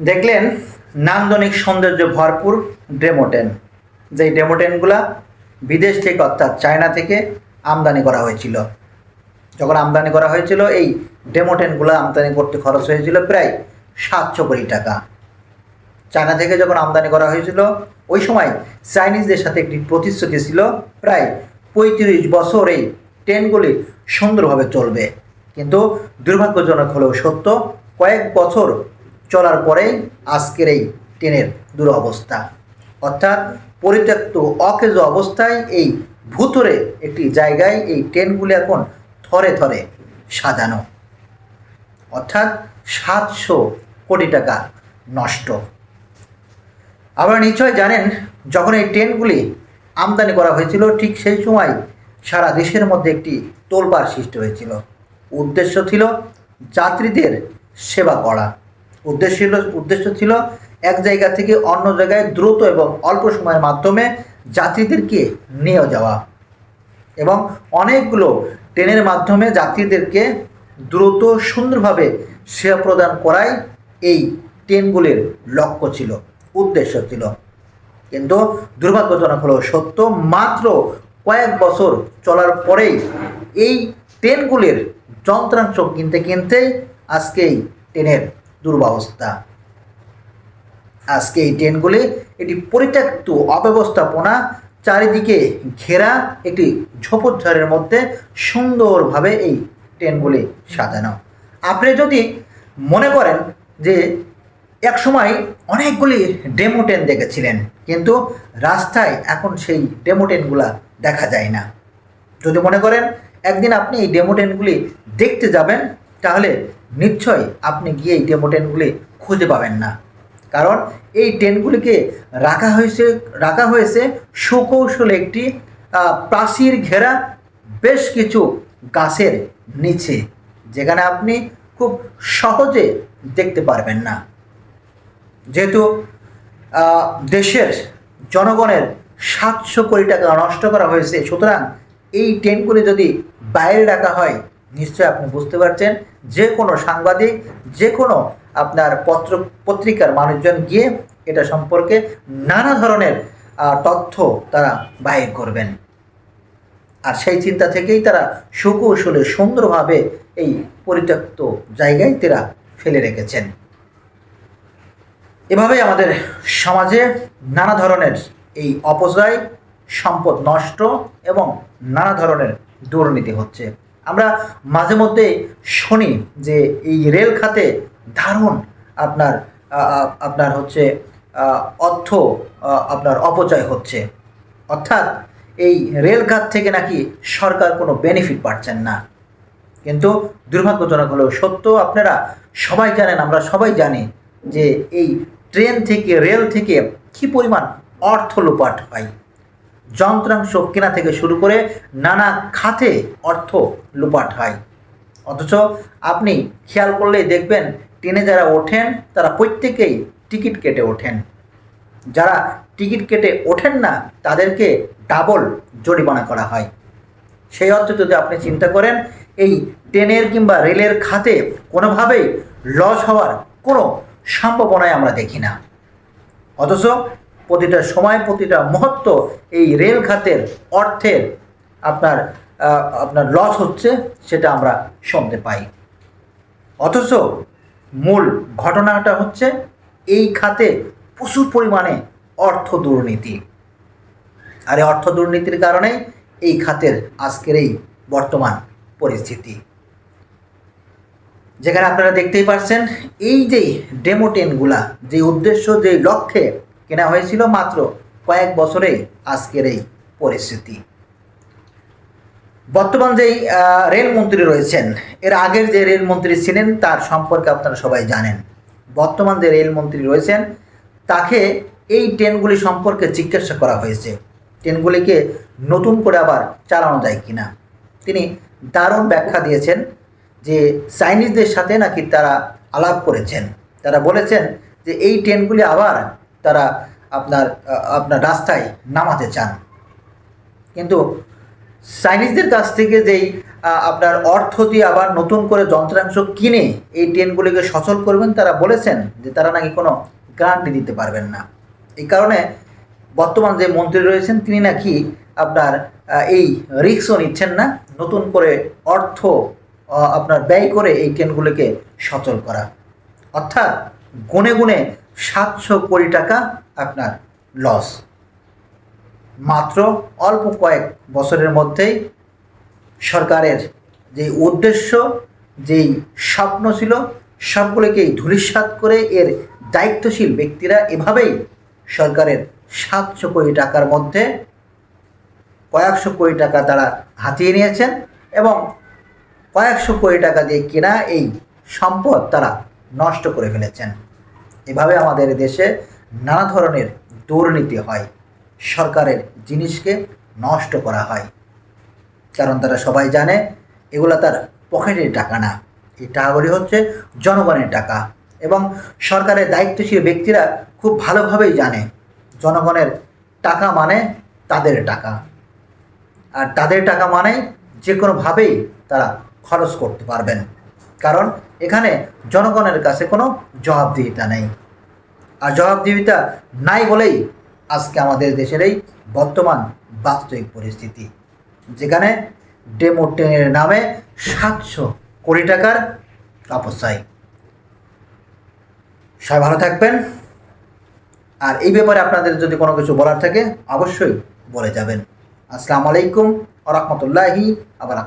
দেখলেন নান্দনিক সৌন্দর্য ভরপুর ডেমোটেন যেই ডেমোটেনগুলা বিদেশ থেকে অর্থাৎ চায়না থেকে আমদানি করা হয়েছিল। যখন আমদানি করা হয়েছিল, এই ডেমোটেনগুলো আমদানি করতে খরচ হয়েছিল প্রায় সাতশো কোটি টাকা। চায়না থেকে যখন আমদানি করা হয়েছিল, ওই সময় চাইনিজদের সাথে একটি প্রতিশ্রুতি ছিল, প্রায় পঁয়ত্রিশ বছর এই ট্রেনগুলি সুন্দরভাবে চলবে। কিন্তু দুর্ভাগ্যজনক হলেও সত্য, কয়েক বছর চলার পরেই আজকের এই ট্রেনের দুরবস্থা। অর্থাৎ পরিত্যক্ত অকেজ অবস্থায় এই ভূতরে একটি জায়গায় এই ট্রেনগুলি এখন থরে থরে সাজানো। অর্থাৎ সাতশো কোটি টাকা নষ্ট। আপনারা নিশ্চয় জানেন, যখন এই ট্রেনগুলি আমদানি করা হয়েছিল, ঠিক সেই সময় সারা দেশের মধ্যে একটি তোলবার সৃষ্টি হয়েছিল। উদ্দেশ্য ছিল যাত্রীদের সেবা করা। উদ্দেশ্য ছিল উদ্দেশ্য ছিল এক জায়গা থেকে অন্য জায়গায় দ্রুত এবং অল্প সময়ের মাধ্যমে যাত্রীদেরকে নিয়ে যাওয়া এবং অনেকগুলো ট্রেনের মাধ্যমে যাত্রীদেরকে দ্রুত সুন্দরভাবে সেবা প্রদান করাই এই ট্রেনগুলির লক্ষ্য ছিল, উদ্দেশ্য ছিল। কিন্তু দুর্ভাগ্যজনক হলো, সত্য, মাত্র কয়েক বছর চলার পরেই এই ট্রেনগুলির যন্ত্রাংশ কিনতে কিনতেই আজকে এই ট্রেনের দুর্বাবস্থা আজকে এই ট্রেনগুলি এটি পরিত্যক্ত অব্যবস্থাপনা, চারিদিকে ঘেরা একটি ঝোপঝাড়ের মধ্যে সুন্দরভাবে এই ট্রেনগুলি সাজানো। আপনি যদি মনে করেন যে এক সময় অনেকগুলি ডেমো ট্রেন দেখেছিলেন, কিন্তু রাস্তায় এখন সেই ডেমো ট্রেনগুলা দেখা যায় না। যদি মনে করেন একদিন আপনি এই ডেমো ট্রেনগুলি দেখতে যাবেন, তাহলে নিশ্চয়ই আপনি গিয়ে এই ডেমো ট্রেনগুলি খুঁজে পাবেন না। কারণ এই ট্রেনগুলিকে রাখা হয়েছে রাখা হয়েছে সুকৌশলে একটি প্রাচীর ঘেরা বেশ কিছু গাছের নিচে, যেখানে আপনি খুব সহজে দেখতে পারবেন না। যেহেতু দেশের জনগণের সাতশো কোটি টাকা নষ্ট করা হয়েছে, সুতরাং এই ট্রেনগুলি যদি বাইরে রাখা হয় নিশ্চয়ই আপনি বুঝতে পারছেন, যে কোনো সাংবাদিক, যে কোনো আপনার পত্র, পত্রিকার মানুষজন গিয়ে এটা সম্পর্কে নানা ধরনের তথ্য তারা বাহির করবেন। আর সেই চিন্তা থেকেই তারা সুকৌশলে, সুন্দরভাবে এই পরিত্যক্ত জায়গায় তারা ফেলে রেখেছেন। এভাবে আমাদের সমাজে নানা ধরনের এই অপচয়, সম্পদ নষ্ট এবং নানা ধরনের দুর্নীতি হচ্ছে। আমরা মাঝে মধ্যে শুনি যে এই রেল খাতে দারুণ আপনার আপনার হচ্ছে অর্থ আপনার অপচয় হচ্ছে। অর্থাৎ এই রেলঘাট থেকে নাকি সরকার কোনো বেনিফিট পাচ্ছেন না। কিন্তু দুর্ভাগ্যজনক হলেও সত্য, আপনারা সবাই জানেন, আমরা সবাই জানি যে এই ট্রেন থেকে, রেল থেকে কী পরিমাণ অর্থ লোপাট হয়। যন্ত্রাংশ কেনা থেকে শুরু করে নানা খাতে অর্থ লোপাট হয়। অথচ আপনি খেয়াল করলেই দেখবেন, ট্রেনে যারা ওঠেন, তারা প্রত্যেকেই টিকিট কেটে ওঠেন। যারা টিকিট কেটে ওঠেন না, তাদেরকে ডাবল জরিমানা করা হয়। সেই অর্থে যদি আপনি চিন্তা করেন, এই ট্রেনের কিংবা রেলের খাতে কোনোভাবেই লস হওয়ার কোনো সম্ভাবনাই আমরা দেখি না। অথচ প্রতিটা সময়, প্রতিটা মুহূর্ত এই রেল খাতের অর্থের আপনার আপনার লস হচ্ছে সেটা আমরা শুনতে পাই। অথচ মূল ঘটনাটা হচ্ছে এই খাতে প্রচুর পরিমাণে অর্থ দুর্নীতি। আর এই অর্থ দুর্নীতির কারণে এই খাতের আজকের এই বর্তমান পরিস্থিতি। যেখানে আপনারা দেখতেই পাচ্ছেন এই যে ডেমো ট্রেনগুলা, যে উদ্দেশ্য, যে লক্ষ্যে কেনা হয়েছিল মাত্র কয়েক বছরেই আজকের এই পরিস্থিতি। বর্তমান যেই রেলমন্ত্রী রয়েছেন, এর আগের যে রেলমন্ত্রী ছিলেন, তার সম্পর্কে আপনারা সবাই জানেন। বর্তমান যে রেলমন্ত্রী রয়েছেন, তাকে এই ট্রেনগুলি সম্পর্কে জিজ্ঞাসা করা হয়েছে। ট্রেনগুলিকে নতুন করে আবার চালানো যায় কি না তিনি দারুণ ব্যাখ্যা দিয়েছেন যে, চাইনিজদের সাথে নাকি তারা আলাপ করেছেন। তারা বলেছেন যে, এই ট্রেনগুলি আবার তারা আপনার আপনার রাস্তায় নামাতে চান। কিন্তু চাইনিজদের কাছ থেকে যেই আপনার অর্থ দিয়ে আবার নতুন করে যন্ত্রাংশ কিনে এই ট্রেনগুলিকে সচল করবেন, তারা বলেছেন যে তারা নাকি কোনো গ্যারান্টি দিতে পারবেন না। এই কারণে বর্তমান যে মন্ত্রী রয়েছেন, তিনি নাকি আপনার এই রিক্সও নিচ্ছেন না, নতুন করে অর্থ আপনার ব্যয় করে এই ট্রেনগুলিকে সচল করা। অর্থাৎ গুনে গুনে সাতশো কোটি টাকা আপনার লস মাত্র অল্প কয়েক বছরের মধ্যেই সরকারের যে উদ্দেশ্য, যেই স্বপ্ন ছিল, সবগুলোকেই ধূলিসাৎ করে এর দায়িত্বশীল ব্যক্তিরা এভাবেই সরকারের সাতশো কোটি টাকার মধ্যে কয়েকশো কোটি টাকা তারা হাতিয়ে নিয়েছেন এবং কয়েকশো কোটি টাকা দিয়ে কেনা এই সম্পদ তারা নষ্ট করে ফেলেছেন। এভাবে আমাদের দেশে নানা ধরনের দুর্নীতি হয়। সরকারের জিনিসকে নষ্ট করা হয়। কারণ তারা সবাই জানে, এগুলো তার পকেটের টাকা না। এই টাকাগুলি হচ্ছে জনগণের টাকা। এবং সরকারের দায়িত্বশীল ব্যক্তিরা খুব ভালোভাবেই জানে, জনগণের টাকা মানে তাদের টাকা। আর তাদের টাকা মানে যে কোনোভাবেই তারা খরচ করতে পারবেন। কারণ এখানে জনগণের কাছে কোনো জবাবদিহিতা নেই। আর জবাবদিহিতা নাই বলেই আজকে আমাদের দেশের এই বর্তমান বাস্তবিক পরিস্থিতি, যেখানে ডেমো ট্রেনের নামে সাতশো কোটি টাকার অপচয় সবাই ভালো থাকবেন। আর এই ব্যাপারে আপনাদের যদি কোনো কিছু বলার থাকে, অবশ্যই বলে যাবেন। আসসালামু আলাইকুম আ রহমতুল্লাহি আবার